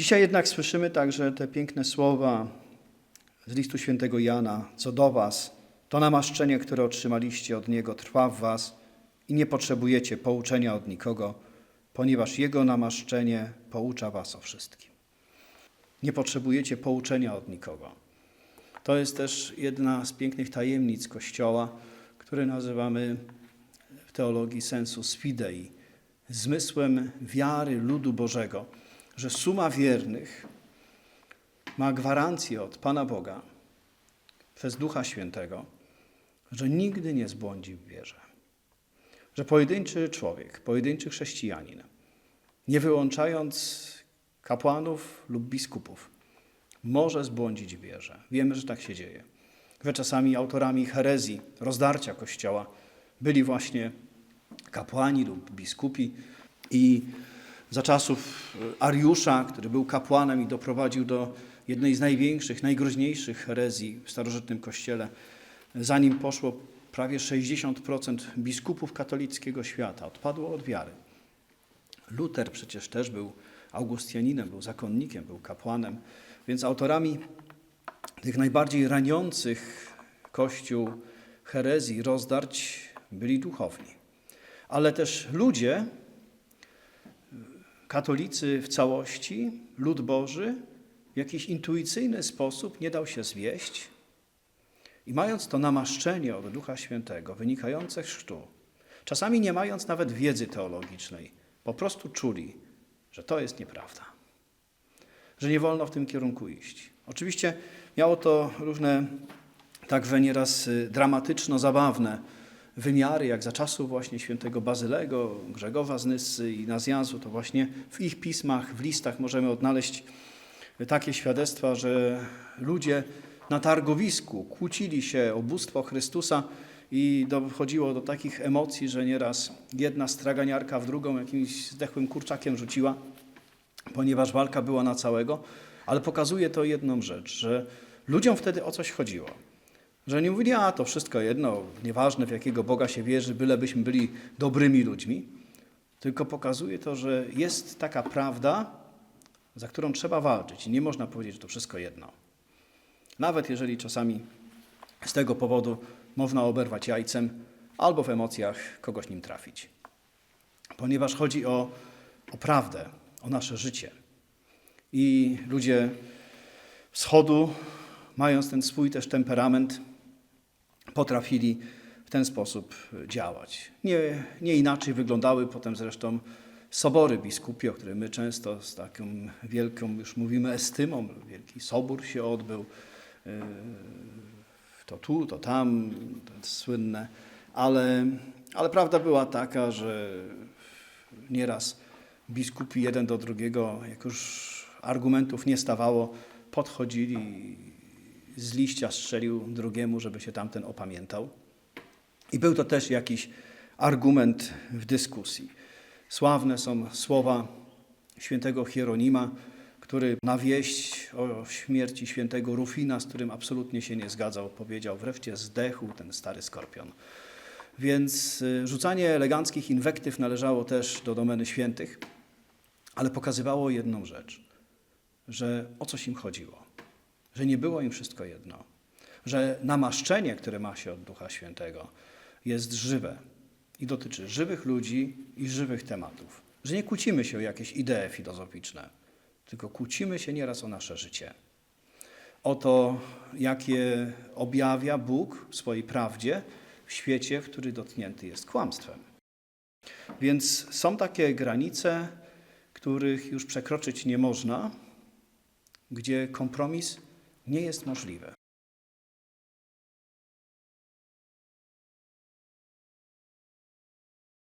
Dzisiaj jednak słyszymy także te piękne słowa z listu świętego Jana, co do was, to namaszczenie, które otrzymaliście od Niego, trwa w was i nie potrzebujecie pouczenia od nikogo, ponieważ Jego namaszczenie poucza was o wszystkim. Nie potrzebujecie pouczenia od nikogo. To jest też jedna z pięknych tajemnic Kościoła, które nazywamy w teologii sensus fidei, zmysłem wiary ludu Bożego, że suma wiernych ma gwarancję od Pana Boga przez Ducha Świętego, że nigdy nie zbłądzi w wierze. Że pojedynczy człowiek, pojedynczy chrześcijanin, nie wyłączając kapłanów lub biskupów, może zbłądzić w wierze. Wiemy, że tak się dzieje. Że czasami autorami herezji, rozdarcia Kościoła byli właśnie kapłani lub biskupi i za czasów Ariusza, który był kapłanem i doprowadził do jednej z największych, najgroźniejszych herezji w starożytnym Kościele, za nim poszło prawie 60% biskupów katolickiego świata, odpadło od wiary. Luter przecież też był Augustianinem, był zakonnikiem, był kapłanem, więc autorami tych najbardziej raniących Kościół herezji, rozdarć byli duchowni. Ale też ludzie, katolicy w całości, lud Boży, w jakiś intuicyjny sposób nie dał się zwieść i mając to namaszczenie od Ducha Świętego, wynikające z chrztu, czasami nie mając nawet wiedzy teologicznej, po prostu czuli, że to jest nieprawda, że nie wolno w tym kierunku iść. Oczywiście miało to różne, także nieraz y, dramatyczno-zabawne wymiary, jak za czasów właśnie świętego Bazylego, Grzegowa z i Nazjazu, to właśnie w ich pismach, w listach możemy odnaleźć takie świadectwa, że ludzie na targowisku kłócili się o bóstwo Chrystusa i dochodziło do takich emocji, że nieraz jedna straganiarka w drugą jakimś zdechłym kurczakiem rzuciła, ponieważ walka była na całego, ale pokazuje to jedną rzecz, że ludziom wtedy o coś chodziło. Że nie mówili, a to wszystko jedno, nieważne w jakiego Boga się wierzy, bylebyśmy byli dobrymi ludźmi, tylko pokazuje to, że jest taka prawda, za którą trzeba walczyć i nie można powiedzieć, że to wszystko jedno. Nawet jeżeli czasami z tego powodu można oberwać jajcem albo w emocjach kogoś nim trafić. Ponieważ chodzi o, o prawdę, o nasze życie. I ludzie wschodu, mając ten swój też temperament, potrafili w ten sposób działać. Nie, nie inaczej wyglądały potem zresztą sobory biskupie, o których my często z taką wielką, już mówimy, estymą, wielki sobór się odbył, yy, to tu, to tam, to słynne, ale, ale prawda była taka, że nieraz biskupi jeden do drugiego, jak już argumentów nie stawało, podchodzili z liścia strzelił drugiemu, żeby się tamten opamiętał. I był to też jakiś argument w dyskusji. Sławne są słowa świętego Hieronima, który na wieść o śmierci świętego Rufina, z którym absolutnie się nie zgadzał, powiedział, wreszcie zdechł ten stary skorpion. Więc y, rzucanie eleganckich inwektyw należało też do domeny świętych, ale pokazywało jedną rzecz, że o coś im chodziło, że nie było im wszystko jedno, że namaszczenie, które ma się od Ducha Świętego, jest żywe i dotyczy żywych ludzi i żywych tematów. Że nie kłócimy się o jakieś idee filozoficzne, tylko kłócimy się nieraz o nasze życie. O to, jakie objawia Bóg w swojej prawdzie w świecie, który dotknięty jest kłamstwem. Więc są takie granice, których już przekroczyć nie można, gdzie kompromis nie jest możliwy.